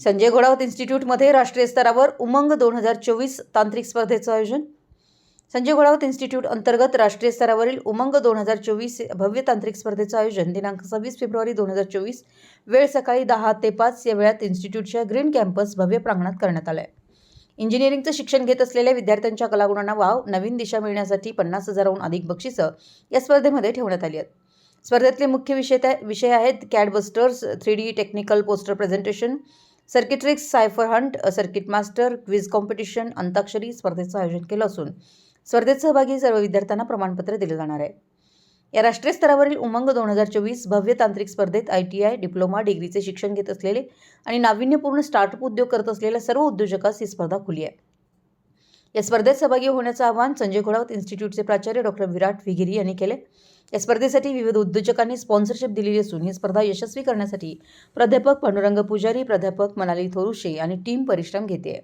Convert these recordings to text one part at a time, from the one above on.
संजय घोडावत इन्स्टिट्यूटमध्ये राष्ट्रीय स्तरावर उमंग दोन हजार चोवीस तांत्रिक स्पर्धेचं आयोजन. संजय घोडावत इन्स्टिट्यूट अंतर्गत राष्ट्रीय स्तरावरील उमंग दोन हजार चोवीस भव्य तांत्रिक स्पर्धेचं आयोजन. दिनांक सव्वीस फेब्रुवारी दोन हजार चोवीस वेळ सकाळी दहा ते पाच या वेळात इन्स्टिट्यूटच्या ग्रीन कॅम्पस भव्य प्रांगणात करण्यात आलं आहे इंजिनिअरिंगचं शिक्षण घेत असलेल्या विद्यार्थ्यांच्या कलागुणांना वाव नवीन दिशा मिळण्यासाठी पन्नास हजाराहून अधिक बक्षिसं या स्पर्धेमध्ये ठेवण्यात आली आहेत. स्पर्धेतले मुख्य विषय त्या विषय आहेत CAD busters three D technical poster presentation circuitrix cipher hunt circuit master quiz competition antakshari स्पर्धेचं आयोजन केलं असून स्पर्धेत सहभागी सर्व विद्यार्थ्यांना प्रमाणपत्र दिलं जाणार आहे. या राष्ट्रीय स्तरावरील उमंग दोन हजार चोवीस भव्य तांत्रिक स्पर्धेत आय टी आय डिप्लोमा डिग्रीचे शिक्षण घेत असलेले आणि नाविन्यपूर्ण स्टार्टअप उद्योग करत असलेल्या सर्व उद्योजकास ही स्पर्धा खुली आहे. या स्पर्धेत सहभागी होण्याचं आवाहन संजय घोडावत इन्स्टिट्यूटचे प्राचार्य डॉक्टर विराट विगिरी यांनी केले. या स्पर्धेसाठी विविध उद्योजकांनी स्पॉन्सरशिप दिलेली असून ही स्पर्धा यशस्वी करण्यासाठी प्राध्यापक पांडुरंग पुजारी प्राध्यापक मनाली थोरुशे आणि टीम परिश्रम घेते.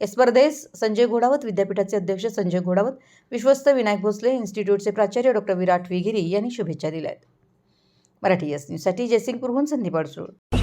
या स्पर्धेस संजय घोडावत विद्यापीठाचे अध्यक्ष संजय घोडावत विश्वस्त विनायक भोसले इन्स्टिट्यूटचे प्राचार्य डॉक्टर विराट विगिरी यांनी शुभेच्छा दिल्या आहेत. मराठी एस न्यूजसाठी जयसिंगपूरहून संदीप अडसूळ.